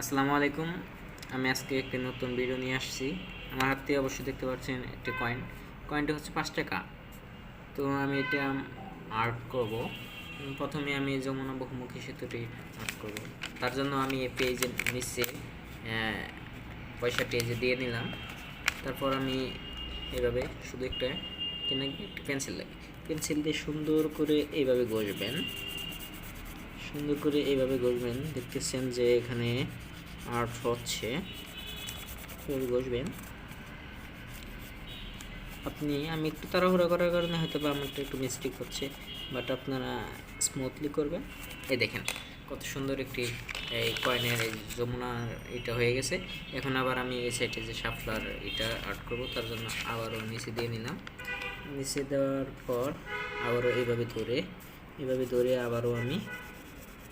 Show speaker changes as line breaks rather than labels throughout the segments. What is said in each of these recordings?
আসসালামু আলাইকুম। আমি আজকে একটি নতুন ভিডিও নিয়ে আসছি। আমার হাতে অবশ্যই দেখতে পাচ্ছেন একটি কয়েন কয়েনটা হচ্ছে পাঁচ টাকা। তো আমি এটা আর্ট করব। প্রথমে আমি যমুনা বহুমুখী সেতুটি আর্ট করব। তার জন্য আমি এই পেজের নিচে পয়সাটি যে দিয়ে নিলাম। তারপর আমি এভাবে শুধু একটা কিনা একটা পেন্সিল লাগে। পেন্সিল দিয়ে সুন্দর করে এইভাবে ঘষবেন সুন্দর করে এইভাবে ঘষবেন দেখতেছেন যে এখানে আর্ট হচ্ছে। ঘষবেন আপনি, আমি একটু তাড়াহুড়া করার কারণে হয়তো বা আমারটা একটু মিস্টেক হচ্ছে বাট আপনারা স্মুথলি করবেন। এই দেখেন, কত সুন্দর একটি, এই কয়েনের এই যমুনার এটা হয়ে গেছে। এখন আবার আমি এই সাইডে যে শাফলার এটা আর্ট করব, তার জন্য আবারও নিচে দিয়ে নিলাম। নিচে দেওয়ার পর আবারও এইভাবে ধরে এভাবে ধরে আবারও আমি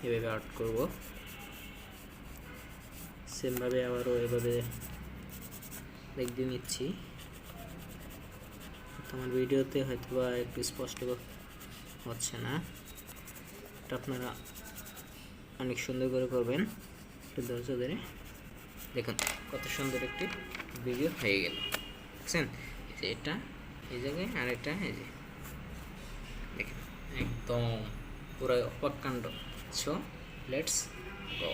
এভাবে আর্ট করব। সেমভাবে আবারও এভাবে দেখতে নিচ্ছি। তোমার ভিডিওতে হয়তো বা একটু স্পষ্ট হচ্ছে না। এটা আপনারা অনেক সুন্দর করে করবেন। একটু ধৈর্য ধরে দেখুন, কত সুন্দর একটি ভিডিও হয়ে গেল। দেখছেন এটা, এই জায়গায় আর এটা এই যে, দেখেন, একদম পুরো অপাকাণ্ড। so let's go.